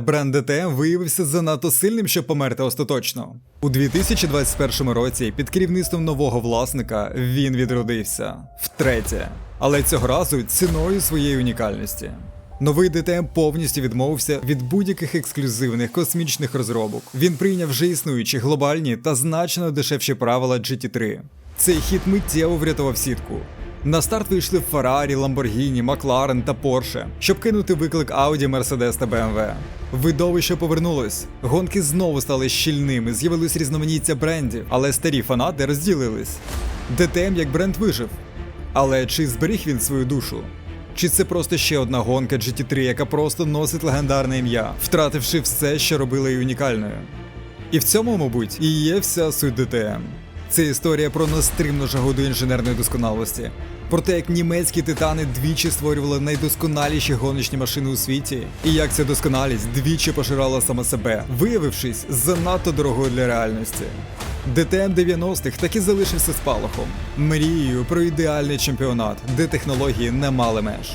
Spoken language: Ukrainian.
Бренд DTM виявився занадто сильним, щоб померти остаточно. У 2021 році під керівництвом нового власника він відродився втретє, але цього разу ціною своєї унікальності. Новий ДТМ повністю відмовився від будь-яких ексклюзивних космічних розробок. Він прийняв вже існуючі глобальні та значно дешевші правила GT3. Цей хід миттєво врятував сітку. На старт вийшли Ferrari, Lamborghini, McLaren та Porsche, щоб кинути виклик Audi, Mercedes та BMW. Видовище повернулось. Гонки знову стали щільними, з'явилось різноманіття брендів, але старі фанати розділились. ДТМ як бренд вижив. Але чи зберіг він свою душу? Чи це просто ще одна гонка GT3, яка просто носить легендарне ім'я, втративши все, що робила її унікальною? І в цьому, мабуть, і є вся суть ДТМ. Це історія про нестримну жагу до інженерної досконалості, про те, як німецькі титани двічі створювали найдосконаліші гоночні машини у світі, і як ця досконалість двічі пожирала сама себе, виявившись занадто дорогою для реальності. ДТМ 90-х так і залишився спалахом, мрією про ідеальний чемпіонат, де технології не мали меж.